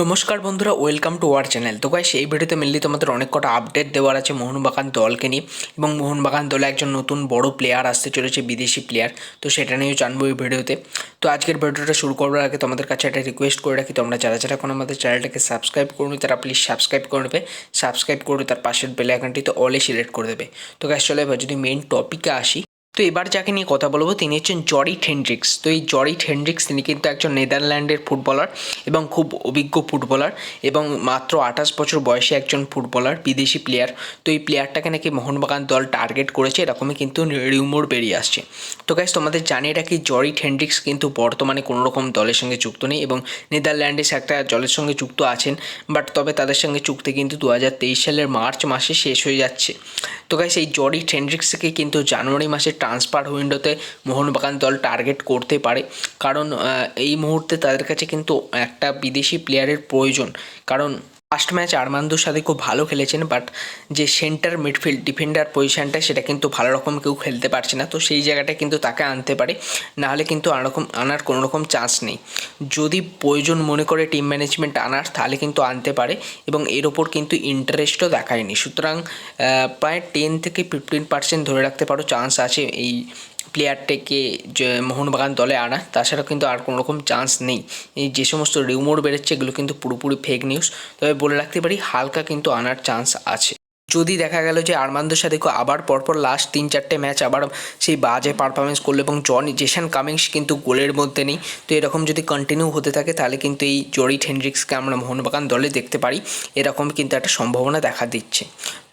নমস্কার বন্ধুরা welcome to our channel তো গাইস এই ভিডিওতে মেনলি তোমাদের অনেক কটা আপডেট দেওয়ার আছে মোহনবাগান দলকে নিয়ে। এবং মোহনবাগান দলে একজন নতুন বড় প্লেয়ার আসতে চলেছে, বিদেশি প্লেয়ার তো সেটা নিয়েও জানব এই ভিডিওতে তো। আজকের ভিডিওটা শুরু করার আগে তোমাদের কাছে একটা রিকোয়েস্ট করে রাখি। তোমরা যারা যারা এখন আমাদের চ্যানেলটাকে সাবস্ক্রাইব করুন, তারা প্লিজ সাবস্ক্রাইব করে নেবে। সাবস্ক্রাইব করে তার পাশের বেল আইকনটিতে অলে সিলেক্ট করে দেবে। তো গাইস চলে এবার যদি মেইন টপিকে আসি। তো এবার যাকে নিয়ে কথা বলব, তিনি হচ্ছেন জরি হেন্ড্রিক্স তো এই জরি হেন্ড্রিক্স তিনি কিন্তু একজন নেদারল্যান্ডের ফুটবলার এবং খুব অভিজ্ঞ ফুটবলার এবং মাত্র আঠাশ বছর বয়সে একজন ফুটবলার, বিদেশি প্লেয়ার তো এই প্লেয়ারটাকে নাকি মোহনবাগান দল টার্গেট করেছে, এরকমই কিন্তু রিউমোর বেরিয়ে আসছে। তো গাইজ তোমাদের জানিয়ে রাখি, জরি হেন্ড্রিক্স কিন্তু বর্তমানে কোনো রকম দলের সঙ্গে যুক্ত নেই এবং নেদারল্যান্ডেস একটা দলের সঙ্গে যুক্ত আছেন বাট তবে তাদের সঙ্গে চুক্তি কিন্তু দু হাজার তেইশ সালের মার্চ মাসে শেষ হয়ে যাচ্ছে। তো গাইস এই জরি হেন্ড্রিক্সকে কিন্তু জানুয়ারি মাসে ট্রান্সফার উইন্ডোতে মোহনবাগান দল টার্গেট করতে পারে। কারণ এই মুহূর্তে তাদের কাছে কিন্তু একটা বিদেশি প্লেয়ারের প্রয়োজন। কারণ ফার্স্ট ম্যাচ আরমান্দুর সাথে খুব ভালো খেলেছেন, বাট যে সেন্টার মিডফিল্ড ডিফেন্ডার পজিশনটা সেটা কিন্তু ভালো রকম কেউ খেলতে পারছে না। তো সেই জায়গাটা কিন্তু তাকে আনতে পারে, নাহলে কিন্তু আরকম আনার কোনো রকম চান্স নেই। যদি প্রয়োজন মনে করে টিম ম্যানেজমেন্ট আনার, তাহলে কিন্তু আনতে পারে এবং এর ওপর কিন্তু ইন্টারেস্টও দেখায়নি। সুতরাং প্রায় টেন থেকে ফিফটিন পার্সেন্ট ধরে রাখতে পারো চান্স আছে এই প্লেয়ারটাকে মোহনবাগান দলে আনা তাছাড়া কিন্তু আর কোনো রকম চান্স নেই। এই যে সমস্ত রিউমোর বেরোচ্ছে, এগুলো কিন্তু পুরোপুরি ফেক নিউজ তবে বলে রাখতে পারি, হালকা কিন্তু আনার চান্স আছে। যদি দেখা গেল যে আরমান্দর সাথে আবার পরপর লাস্ট তিন চারটে ম্যাচ আবার সেই বাজে পারফরমেন্স করল এবং জন জেসান কামিংস কিন্তু গোলের মধ্যে নেই। তো এরকম যদি কন্টিনিউ হতে থাকে, তাহলে কিন্তু এই জরি হেন্ড্রিক্সকে আমরা মোহনবাগান দলে দেখতে পারি। এরকম কিন্তু একটা সম্ভাবনা দেখা দিচ্ছে।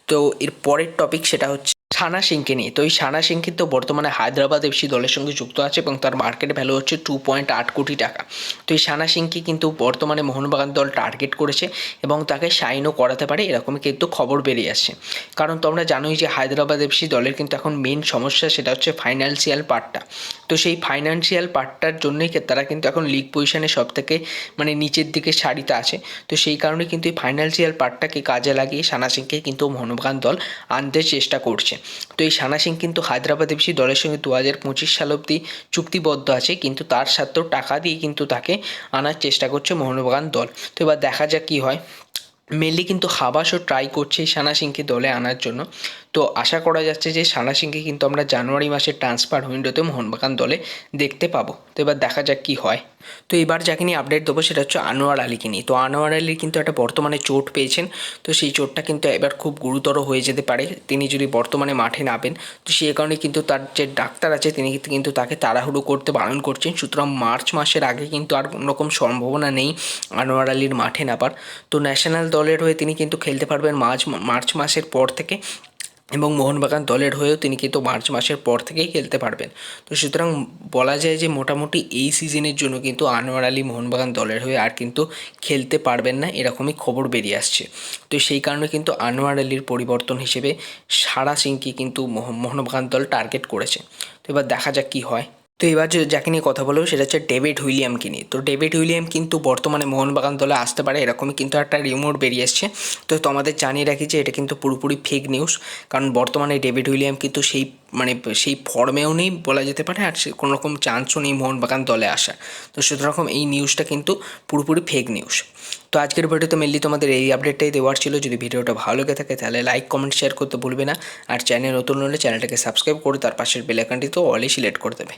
তো এর পরের টপিক সেটা হচ্ছে সানা সিংকে নিয়ে তো এই সানা সিং কিন্তু বর্তমানে হায়দ্রাবাদ এফসি দলের সঙ্গে যুক্ত আছে এবং তার মার্কেট ভ্যালু হচ্ছে টু পয়েন্ট আট কোটি টাকা। তো এই সানা সিংকে কিন্তু বর্তমানে মোহনবাগান দল টার্গেট করেছে এবং তাকে সাইনও করাতে পারে, এরকমই কিন্তু খবর বেরিয়ে আসছে। কারণ তোমরা জানোই যে হায়দ্রাবাদ এফসি দলের কিন্তু এখন মেন সমস্যা সেটা হচ্ছে ফাইন্যান্সিয়াল পার্টটা তো সেই ফাইন্যান্সিয়াল পার্টটার জন্যই তারা কিন্তু এখন লিগ পজিশনে সব থেকে মানে নিচের দিকে সারিতে আছে। তো সেই কারণে কিন্তু এই ফাইন্যান্সিয়াল পার্টটাকে কাজে লাগিয়ে সানা সিংকে কিন্তু মোহনবাগান দল আনতে চেষ্টা করছে। তো এই সানা সিং কিন্তু হায়দ্রাবাদ এফসি দলের সঙ্গে দু হাজার পঁচিশ সাল অব্দি চুক্তিবদ্ধ আছে, কিন্তু তার সাথেও টাকা দিয়ে কিন্তু তাকে আনার চেষ্টা করছে মোহনবাগান দল। তো এবার দেখা যাক কী হয়। মেনলি কিন্তু হাবাসও ট্রাই করছে সানা সিংকে দলে আনার জন্য। তো আশা করা যাচ্ছে যে সানা সিংকে কিন্তু আমরা জানুয়ারি মাসে ট্রান্সফার উইন্ডোতে মোহনবাগান দলে দেখতে পাবো। তো এবার দেখা যাক কী হয়। তো এবার যাকে নিয়ে আপডেট দেবো সেটা হচ্ছে আনোয়ার আলীকে নিয়ে। তো আনোয়ার আলী কিন্তু একটা বর্তমানে চোট পেয়েছেন। তো সেই চোটটা কিন্তু এবার খুব গুরুতর হয়ে যেতে পারে। তিনি যদি বর্তমানে মাঠে নামেন, তো সেই কারণে কিন্তু তার যে ডাক্তার আছে, তিনি কিন্তু তাকে তাড়াহুড়ো করতে বারণ করছেন। সুতরাং মার্চ মাসের আগে কিন্তু আর কোনো রকম সম্ভাবনা নেই আনোয়ার আলীর মাঠে নামার। তো ন্যাশনাল দলের হয়ে তিনি কিন্তু খেলতে পারবেন মার্চ মার্চ মাসের পর থেকে। এবং মোহনবাগান দলের হয়েও তিনি কিন্তু মার্চ মাসের পর থেকেই খেলতে পারবেন। তো সুতরাং বলা যায় যে মোটামুটি এই সিজনের জন্য কিন্তু আনোয়ার আলী মোহনবাগান দলের হয়ে আর কিন্তু খেলতে পারবেন না এরকমই খবর বেরিয়ে আসছে। তো সেই কারণে কিন্তু আনোয়ার আলীর পরিবর্তন হিসেবে সারা সিংকে কিন্তু মোহ- মোহনবাগান দল টার্গেট করেছে। তো এবার দেখা যাক কী হয়। তো এবার যে যাকে নিয়ে কথা বলব সেটা হচ্ছে ডেভিড হুইলিয়ামকে নিয়ে। তো ডেভিড হুইলিয়াম কিন্তু বর্তমানে মোহনবাগান দলে আসতে পারে, এরকমই কিন্তু একটা রিমোট বেরিয়ে এসছে। তো তোমাদের জানিয়ে রাখি যে এটা কিন্তু পুরোপুরি ফেক নিউজ কারণ বর্তমানে ডেভিড হুইলিয়াম কিন্তু সেই মানে সেই ফর্মেও নেই বলা যেতে পারে আর কোনো রকম চান্সও নেই মোহনবাগান দলে আসা তো সুতরাং এই নিউজটা কিন্তু পুরোপুরি ফেক নিউজ তো আজকের ভিডিওতে মেনলি তোমাদের এই আপডেটটাই দেওয়ার ছিল। যদি ভিডিওটা ভালো লেগে থাকে তাহলে লাইক কমেন্ট শেয়ার করতে ভুলবে না। আর চ্যানেল নতুন হলে চ্যানেলটাকে সাবস্ক্রাইব করে তার পাশের বেল আইকনটি তো অলই সিলেক্ট করে দেবে।